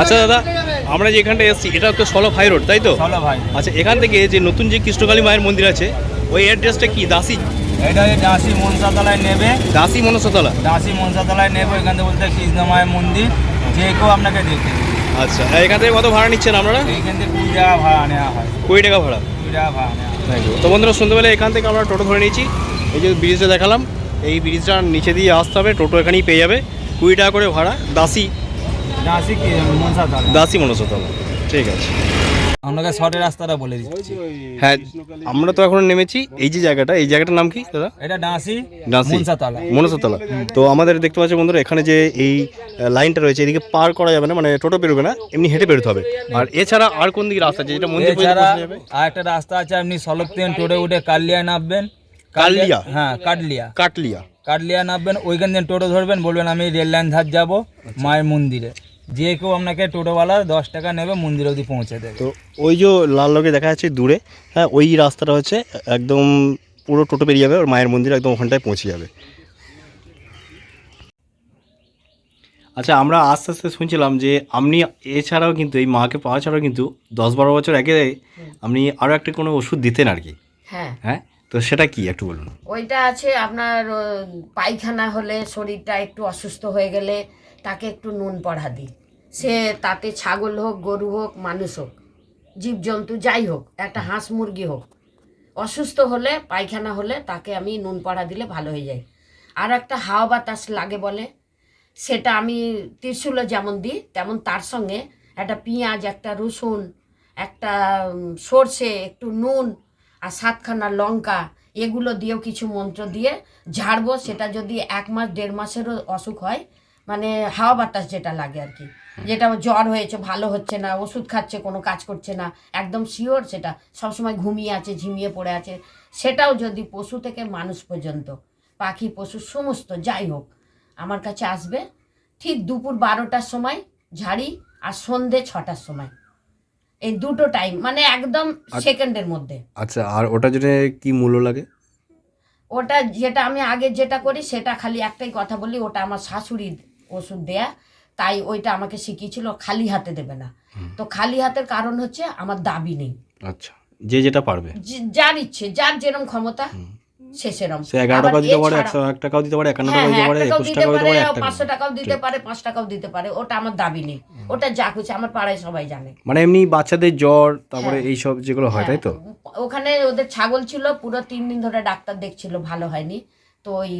আচ্ছা দাদা আমরা যে এখানটা এসেছি এটা তো সলভ হাই রোড তাই তো? আচ্ছা এখান থেকে যে নতুন যে কৃষ্ণকালী মায়ের মন্দির আছে ওই অ্যাড্রেসটা কি? দাসি? এটা ওই দাসি মনসাতলায় নেবে। দাসি মনসাতলা? দাসি মনসাতলায় নেবে এখান থেকে বলতে কৃষ্ণ মায়ের মন্দির যে কেউ আপনাকে দেখে। আচ্ছা এখান থেকে কত ভাড়া নিচ্ছেন আপনারা? এইখান থেকে কুড়ি টাকা ভাড়া নেওয়া হয়। কুড়ি টাকা ভাড়া। কুড়ি টাকা ভাড়া নেওয়া তো বন্ধুরা সন্ধ্যেবেলা এখান থেকে আমরা টোটো ধরে নিয়েছি। এই যে ব্রিজটা দেখালাম এই ব্রিজটার নিচে দিয়ে আসতে হবে টোটো এখানেই পেয়ে যাবে। কুড়ি টাকা করে ভাড়া দাসি দাসি মনসাতলা দাসি মনসাতলা ঠিক আছে। আপনাকে শর্টের রাস্তাটা বলে দিচ্ছি। হ্যাঁ আমরা তো এখন নেমেছি। এই যে জায়গাটা এই জায়গাটার নাম কি দাদা? এটা ডাসি ডাসি মনসাতলা মনসাতলা তো আমাদের দেখতে পাচ্ছি বন্ধুরা এখানে যে এই লাইনটা রয়েছে এদিকে পার করা যাবে না মানে টোটো বেরোবে না এমনি হেঁটে বেরোতে হবে। আর এছাড়া আর কোন দিকে রাস্তা আছে? যেটা মন্দির আর একটা রাস্তা আছে আপনি সলক থেকে টোটো উঠে কাটলিয়া নামবেন। কালিয়া হ্যাঁ কাটলিয়া। কাটলিয়া। কাটলিয়া নামবেন ওইখান থেকে টোটো ধরবেন বলবেন আমি রেল লাইন ধার যাব মায়ের মন্দিরে। যে কেউ আপনাকে টোটোওয়ালা দশ টাকা নেবে মন্দির অবধি পৌঁছে দেবে। তো ওই যে লাল লগে দেখা যাচ্ছে দূরে হ্যাঁ ওই রাস্তাটা হচ্ছে একদম পুরো টোটো পেরিয়ে যাবে ওর মায়ের মন্দির একদম ওখানটায় পৌঁছে যাবে। আচ্ছা আমরা আস্তে আস্তে শুনছিলাম যে আপনি এছাড়াও কিন্তু এই মাকে পাওয়া ছাড়াও কিন্তু দশ বারো বছর আগে আপনি আরও একটা কোনো ওষুধ দিতেন আর কি। হ্যাঁ। হ্যাঁ? তো সেটা কি একটু বলুন? ওইটা আছে আপনার পায়খানা হলে শরীরটা একটু অসুস্থ হয়ে গেলে তাকে একটু নুন পড়া দিই। সে তাতে ছাগল হোক, গরু হোক, মানুষ হোক, জীবজন্তু যাই হোক, একটা হাঁস মুরগি হোক, অসুস্থ হলে, পায়খানা হলে তাকে আমি নুন পাড়া দিলে ভালো হয়ে যায়। আর একটা হাওয়া বাতাস লাগে বলে, সেটা আমি ত্রিশুলে যেমন দিই, তেমন তার সঙ্গে একটা পেঁয়াজ, একটা রসুন, একটা সর্ষে, একটু নুন আর সাতখানা লঙ্কা, এগুলো দিয়েও কিছু মন্ত্র দিয়ে ঝাড়বো। সেটা যদি এক মাস, দেড় মাসেরও অসুখ হয় মানে হাওয়া বাতাস যেটা লাগে আর কি। যেটা জ্বর হয়েছে ভালো হচ্ছে না ওষুধ খাচ্ছে কোনো কাজ করছে না একদম শিওর সেটা। সবসময় ঘুমিয়ে আছে ঝিমিয়ে পড়ে আছে। সেটাও যদি পশু থেকে মানুষ পর্যন্ত পাখি পশু সমস্ত যাই হোক আমার কাছে আসবে ঠিক দুপুর বারোটার সময় ঝাড়ি আর সন্ধে ছটার সময়। এই দুটো টাইম মানে একদম সেকেন্ডের মধ্যে। আচ্ছা আর ওটা জন্য কি মূল্য লাগে? ওটা যেটা আমি আগে যেটা করি সেটা খালি একটাই কথা বলি ওটা আমার শাশুড়ি ওষুধ দেয়া। তাই ওইটা আমাকে শিখিয়েছিল খালি হাতে দেবে না। তো খালি হাতের কারণ হচ্ছে আমার দাবি নেই। আচ্ছা যে যেটা পারবে। যার ইচ্ছে যার যেরকম ক্ষমতা সে সেরম। সে এগারো টাকা দিতে পারে একশো এক টাকাও দিতে পারে একান্ন হ্যাঁ টাকাও দিতে হ্যাঁ পারে একুশ টাকাও দিতে পারে পারে এক টাকা পাঁচশো টাকাও দিতে পারে পাঁচ টাকাও দিতে পারে ওটা আমার দাবি নেই। ওটা যা খুশি আমার পাড়ায় সবাই জানে। মানে এমনি বাচ্চাদের জ্বর তারপরে হ্যাঁ। এইসব যেগুলো হয় তাই তো? ওখানে ওদের ছাগল ছিল পুরো তিন দিন ধরে ডাক্তার দেখছিল ভালো হয়নি। তো ওই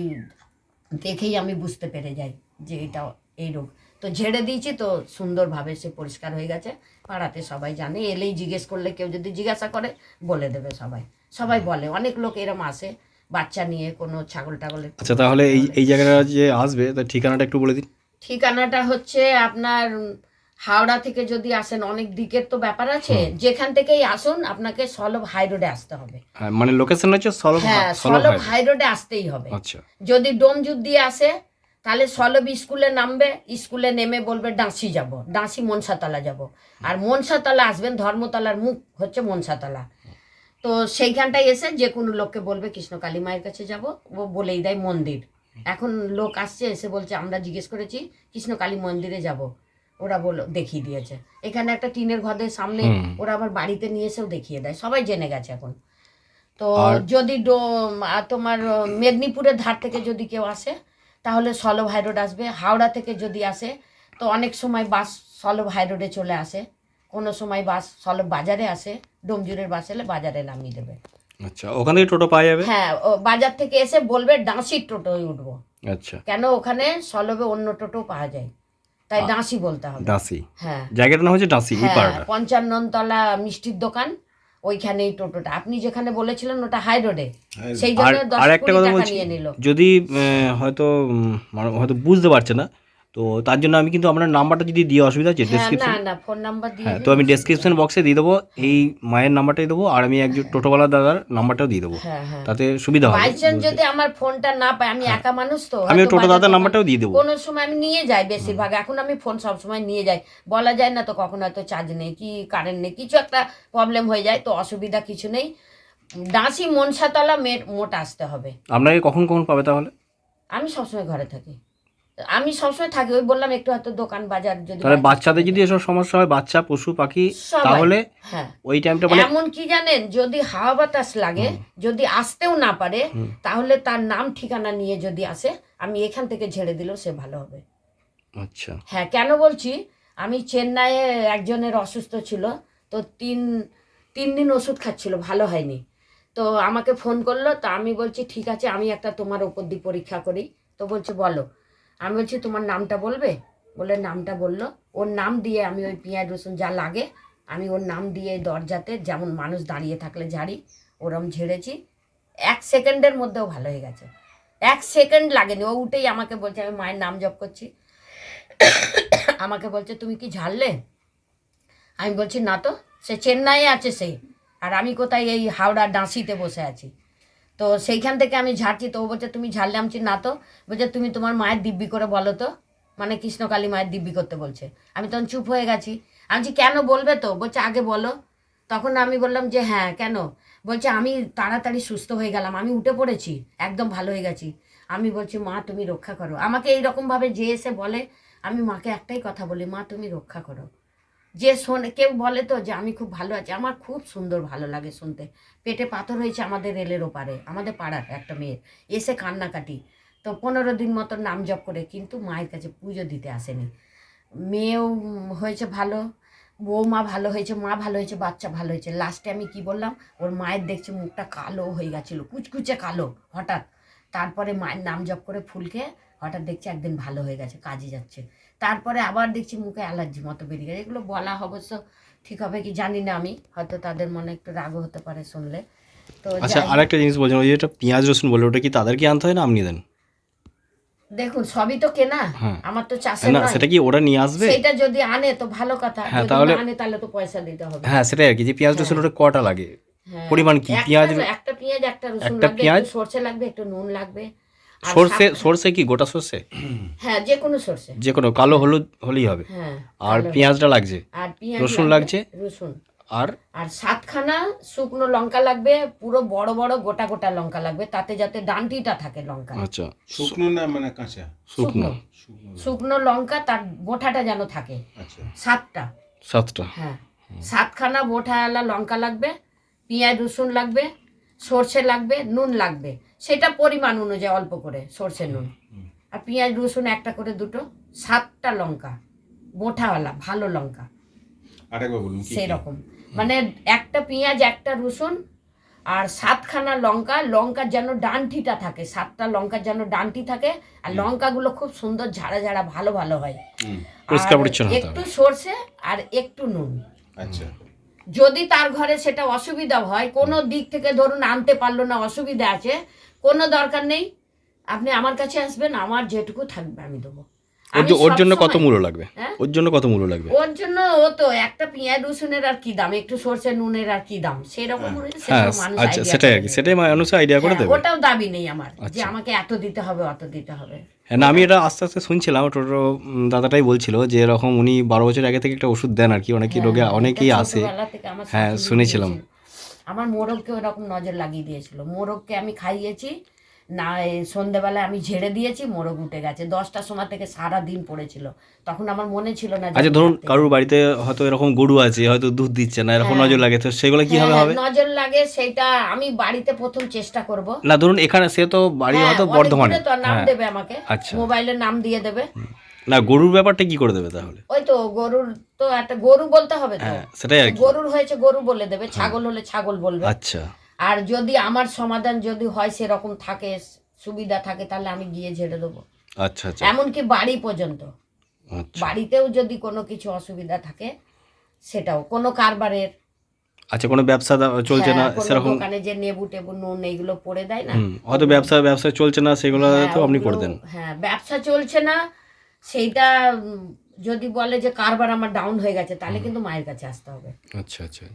দেখেই আমি বুঝতে পেরে যাই যে এটা এই রোগ। তো ঝেড়ে দিয়েছি তো সুন্দরভাবে সে পরিষ্কার হয়ে গেছে। পাড়াতে সবাই জানে এলেই জিজ্ঞেস করলে কেউ যদি জিজ্ঞাসা করে বলে দেবে সবাই। সবাই বলে অনেক লোক এরম আসে বাচ্চা নিয়ে কোনো ছাগল টাগল আচ্ছা তাহলে এই এই জায়গাটা যে আসবে তার ঠিকানাটা একটু বলে দিন। ঠিকানাটা হচ্ছে আপনার হাওড়া থেকে যদি আসেন অনেক দিকের তো ব্যাপার আছে যেখান থেকেই আসুন আপনাকে সলভ হাই রোডে আসতে হবে। হ্যাঁ, মানে লোকেশন হচ্ছে সলভ হ্যাঁ সলভ সলভ হাই রোডে। আসতেই হবে। আচ্ছা। যদি ডোমজুদ দিয়ে আসে তাহলে সলভ স্কুলে নামবে স্কুলে নেমে বলবে ডাঁসি যাব। ডাঁসি মনসাতলা যাব। আর মনসাতলা আসবেন ধর্মতলার মুখ হচ্ছে মনসাতলা। তো সেইখানটায় এসে যে কোনো লোককে বলবে কৃষ্ণ কালী মায়ের কাছে যাব। ও বলেই দেয় মন্দির। এখন লোক আসছে এসে বলছে আমরা জিজ্ঞেস করেছি কৃষ্ণ কালী মন্দিরে যাব। ওরা বলো দেখিয়ে দিয়েছে। এখানে একটা টিনের ঘরের সামনে ওরা আবার বাড়িতে নিয়ে এসেও দেখিয়ে দেয়। সবাই জেনে গেছে এখন। তো যদি তোমার মেদিনীপুরের ধার থেকে যদি কেউ আসে তাহলে সলভ হাই রোড আসবে। হাওড়া থেকে যদি আসে তো অনেক সময় বাস সলভ হাই রোডে চলে আসে। কোনো সময় বাস সলভ বাজারে আসে ডোমজুরের বাস এলে বাজারে নামিয়ে দেবে। আচ্ছা ওখান টোটো পাওয়া যাবে? হ্যাঁ ও বাজার থেকে এসে বলবে ডাঁসির টোটোয় উঠবো। আচ্ছা। কেন ওখানে সলভে অন্য টোটো পাওয়া যায়? তাই ডাঁসি বলতে হবে। ডাসি হ্যাঁ। জায়গাটার নাম হচ্ছে ডাসি হ্যাঁ পাড়াটা। মিষ্টির দোকান। ওইখানেই টোটোটা। আপনি যেখানে বলেছিলেন ওটা হাই রোডে সেই জন্য দশ কোটি একটা কথা টাকা নিয়ে নিল। যদি আহ, হয়তো মানে হয়তো বুঝতে পারছে না তো তার জন্য আমি কিন্তু আপনার নাম্বারটা যদি দিয়ে অসুবিধা আছে হ্যাঁ না না ফোন নাম্বার দিয়ে হ্যাঁ তো আমি ডেসক্রিপশন বক্সে দিয়ে দেবো এই মায়ের নাম্বারটাই দেবো আর আমি একজন টোটোওয়ালা দাদার নাম্বারটাও দিয়ে দেবো। হ্যাঁ হ্যাঁ। তাতে সুবিধা হবে। বাই চান্স যদি আমার ফোনটা না পাই আমি একা মানুষ তো। আমি টোটো দাদার নাম্বারটাও দিয়ে দেবো। কোনো সময় আমি নিয়ে যাই বেশিরভাগ এখন আমি ফোন সব সময় নিয়ে যাই। বলা যায় না তো কখন হয়তো চার্জ নেই কি কারেন্ট নেই কিছু একটা প্রবলেম হয়ে যায় তো অসুবিধা কিছু নেই। ডাঁসি মনসাতলা মেট মোট আসতে হবে। আপনাকে কখন কখন পাবে তাহলে? আমি সবসময় ঘরে থাকি। আমি সবসময় থাকি ওই বললাম একটু হয়তো দোকান বাজার যদি তাহলে বাচ্চাদের যদি এসব সমস্যা হয় বাচ্চা পশু পাখি তাহলে হ্যাঁ। ওই টাইমটা মানে এমন কি জানেন যদি হাওয়া বাতাস লাগে যদি আসতেও না পারে তাহলে তার নাম ঠিকানা নিয়ে যদি আসে আমি এখান থেকে ঝেড়ে দিলেও সে ভালো হবে। আচ্ছা। হ্যাঁ কেন বলছি? আমি চেন্নাইয়ে একজনের অসুস্থ ছিল তো তিন তিন দিন ওষুধ খাচ্ছিল ভালো হয়নি। তো আমাকে ফোন করল তা আমি বলছি ঠিক আছে আমি একটা তোমার উপর দিয়ে পরীক্ষা করি। তো বলছে বলো। আমি বলছি, তোমার নামটা বলবে? বলে, নামটা বলল। ওর নাম দিয়ে আমি ওই পেঁয়াজ, রসুন যা লাগে, আমি ওর নাম দিয়ে দরজাতে যেমন মানুষ দাঁড়িয়ে থাকলে ঝাড়ি, ওরম ঝেড়েছি। এক সেকেন্ডের মধ্যেও ভালো হয়ে গেছে। এক সেকেন্ড লাগেনি। ও উঠেই আমাকে বলছে, আমি মায়ের নাম জপ করছি। আমাকে বলছে, তুমি কি ঝাড়লে? আমি বলছি, না তো, সে চেন্নাইয়ে আছে সে। আর আমি কোথায় এই হাওড়া, ডাঁসিতে বসে আছি? তো সেইখান থেকে আমি ঝাড়ছি, তো ও বলছে, তুমি ঝাড়লে আমি না তো? বলছে, তুমি তোমার মায়ের দিব্যি করে বলো তো। মানে কৃষ্ণকালী মায়ের দিব্যি করতে বলছে। আমি তখন চুপ হয়ে গেছি। আমি কেন বলবে তো? বলছে, আগে বলো। তখন আমি বললাম যে হ্যাঁ কেন? বলছে, আমি তাড়াতাড়ি সুস্থ হয়ে গেলাম, আমি উঠে পড়েছি, একদম ভালো হয়ে গেছি। আমি বলছি, মা, তুমি রক্ষা করো। আমাকে এইরকমভাবে যে এসে বলে, আমি মাকে একটাই কথা বলি, মা, তুমি রক্ষা করো। যে শোনে, কেউ বলে তো যে আমি খুব ভালো আছি। আমার খুব সুন্দর ভালো লাগে শুনতে। পেটে পাথর হয়েছে আমাদের রেলের ওপারে, আমাদের পাড়ার একটা মেয়ের। এসে কান্নাকাটি। তো পনেরো দিন মতো নাম জপ করে কিন্তু মায়ের কাছে পুজো দিতে আসেনি। মেয়েও হয়েছে ভালো, বৌমা ভালো হয়েছে, মা ভালো হয়েছে, বাচ্চা ভালো হয়েছে। লাস্টে আমি কি বললাম, ওর মায়ের দেখছি মুখটা কালো হয়ে গেছিল, কুচকুচে কালো, হঠাৎ। তারপরে মায়ের নাম জপ করে ফুলকে হঠাৎ দেখছি একদিন ভালো হয়ে গেছে, কাজে যাচ্ছে। তারপরে আবার দেখছি মুখে অ্যালার্জি মতো বেরিয়ে গেছে। এগুলো বলা অবশ্য ঠিক হবে কি জানি না আমি। হয়তো তাদের মনে একটু রাগও হতে পারে শুনলে। তো আচ্ছা আরেকটা জিনিস বলছেন ওই যেটা পেঁয়াজ রসুন বলে ওটা কি তাদেরকে আনতে হয় না আপনি দেন? দেখুন সবই তো কেনা। হ্যাঁ। আমার তো চাষের না সেটা কি ওরা নিয়ে আসবে? সেটা যদি আনে তো ভালো কথা। হ্যাঁ, যদি তাহলে- আনে তাহলে তো পয়সা দিতে হবে। হ্যাঁ সেটাই আর কি যে পেঁয়াজ রসুন ওটা কটা লাগে? হ্যাঁ। পরিমাণ কি? পেঁয়াজ একটা পেঁয়াজ একটা রসুন লাগবে সর্ষে লাগবে একটু নুন লাগবে। সর্ষে সর্ষে কি? গোটা সর্ষে? হ্যাঁ যে কোনো সর্ষে। যে কোনো কালো হলুদ হলেই হবে। হ্যাঁ আর পেঁয়াজটা লাগছে? আর রসুন লাগছে? রসুন। আর? আর সাতখানা শুকনো লঙ্কা লাগবে পুরো বড় বড় গোটা গোটা লঙ্কা লাগবে তাতে যাতে ডান্টিটা থাকে লঙ্কা। আচ্ছা। শুকনো না মানে কাঁচা? শুকনো। শুকনো। শুকনো লঙ্কা তার বোঠাটা যেন থাকে। আচ্ছা। সাতটা। সাতটা। হ্যাঁ। সাতখানা বোঠাওয়ালা লঙ্কা লাগবে পেঁয়াজ রসুন লাগবে সর্ষে লাগবে নুন লাগবে। সেটা পরিমাণ অনুযায়ী অল্প করে সর্ষে নুন। আর পেঁয়াজ রসুন একটা করে দুটো সাতটা লঙ্কা বোঠাওয়ালা ভালো লঙ্কা। আরেকবার বলুন কি কি? সেই রকম মানে একটা পেঁয়াজ একটা রসুন আর সাতখানা লঙ্কা লঙ্কার যেন ডান্টিটা থাকে সাতটা লঙ্কার যেন ডান্টি থাকে আর লঙ্কাগুলো খুব সুন্দর ঝাড়া ঝাড়া ভালো ভালো হয়। একটু সর্ষে আর একটু নুন। আচ্ছা। যদি তার ঘরে সেটা অসুবিধা হয় কোনো দিক থেকে ধরুন আনতে পারল না অসুবিধা আছে কোনো দরকার নেই আপনি আমার কাছে আসবেন আমার যেটুকু থাকবে আমি দেবো। ওর ওর জন্য কত মূল্য লাগবে? হ্যাঁ? ওর জন্য কত মূল্য লাগবে? ওর জন্য ও তো একটা পেঁয়াজ রসুনের আর কি দাম একটু সর্ষে নুনের আর কি দাম সেরকম হ্যাঁ আচ্ছা সেটাই আর কি সেটাই মানুষ আইডিয়া করে হ্যাঁ, দেবে। ওটাও দাবি নেই আমার যে আচ্ছা। আমাকে এত দিতে হবে অত দিতে হবে। না আমি এটা আস্তে আস্তে শুনছিলাম টোটো দাদাটাই বলছিল যে এরকম উনি বারো বছর আগে থেকে একটা ওষুধ দেন আর কি অনেকে রোগে হ্যাঁ, অনেকেই আসে হ্যাঁ, শুনেছিলাম। আমার মোরগকে ওরকম নজর লাগিয়ে দিয়েছিল। মোরগকে আমি খাইয়েছি না সন্ধেবেলায় আমি ঝেড়ে দিয়েছি মোরগ উঠে গেছে। দশটার সময় থেকে সারা দিন পড়েছিল। তখন আমার মনে ছিল না আচ্ছা ধরুন কারোর বাড়িতে হয়তো এরকম গরু আছে হয়তো দুধ দিচ্ছে না এরকম হ্যাঁ। নজর লাগে তো সেগুলো কীভাবে হ্যাঁ, হবে? নজর লাগে সেটা আমি বাড়িতে প্রথম চেষ্টা করব। না ধরুন এখানে সে তো বাড়ি হ্যাঁ, হয়তো বর্ধমানে। তো নাম দেবে আমাকে। আচ্ছা। মোবাইলে নাম দিয়ে দেবে। না গরুর ব্যাপারটা কি করে দেবে তাহলে? ওই তো গরুর তো একটা গরু বলতে হবে তো। সেটাই কি। গরুর হয়েছে গরু বলে দেবে ছাগল হলে ছাগল বলবে। আচ্ছা। আর যদি আমার সমাধান যদি হয় সেরকম থাকে সুবিধা থাকে তাহলে আমি গিয়ে ঝেড়ে দেবো। আচ্ছা আচ্ছা। এমনকি বাড়ি পর্যন্ত। আচ্ছা। বাড়িতেও যদি কোনো কিছু অসুবিধা থাকে সেটাও। কোনো কারবারের। আচ্ছা কোনো ব্যবসা চলছে না হ্যাঁ, সেরকম দোকানে যে নেবু টেবু নুন এইগুলো পড়ে দেয় না? হয়তো ব্যবসা ব্যবসা চলছে না সেগুলো হ্যাঁ, তো আপনি করে দেন। হ্যাঁ ব্যবসা চলছে না সেইটা যদি বলে যে কারবার আমার ডাউন হয়ে গেছে তাহলে কিন্তু মায়ের কাছে আসতে হবে। আচ্ছা আচ্ছা।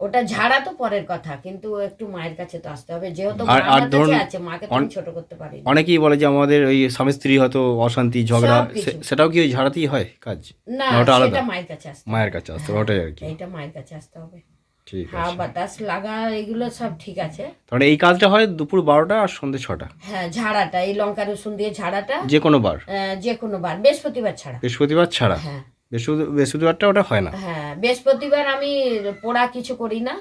ওটা ঝাড়া তো পরের কথা কিন্তু একটু মায়ের কাছে তো আসতে হবে। যেহেতু আর- ধরুন আছে মাকে তো ছোট করতে পারি অনেকেই বলে যে আমাদের ওই স্বামী স্ত্রী হয়তো অশান্তি ঝগড়া সেটাও কি ওই ঝাড়াতেই হয় কাজ? না ওটা আলাদা? মায়ের কাছে আসতে মায়ের কাছে আসতে ওটাই আর কি। এইটা মায়ের কাছে আসতে হবে। ঠিক আছে। বাতাস লাগা এগুলো সব ঠিক আছে। তাহলে এই কাজটা হয় দুপুর বারোটা আর সন্ধ্যে ছটা? হ্যাঁ ঝাড়াটা এই লঙ্কা রসুন দিয়ে ঝাড়াটা যে কোনো বার? যে কোনো বার বৃহস্পতিবার ছাড়া। বৃহস্পতিবার ছাড়া? হ্যাঁ। বৃহস্পতিবারটা ওটা হয় না? হ্যাঁ বৃহস্পতিবার আমি পোড়া কিছু করি না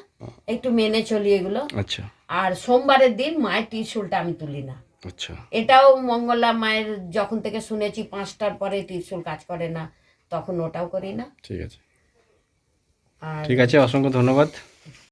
একটু মেনে চলি এগুলো। আচ্ছা। আর সোমবারের দিন মায়ের ত্রিশুলটা আমি তুলি না। আচ্ছা। এটাও মঙ্গলা মায়ের যখন থেকে শুনেছি পাঁচটার পরে ত্রিশুল কাজ করে না তখন ওটাও করি না। ঠিক আছে। ঠিক আছে অসংখ্য ধন্যবাদ।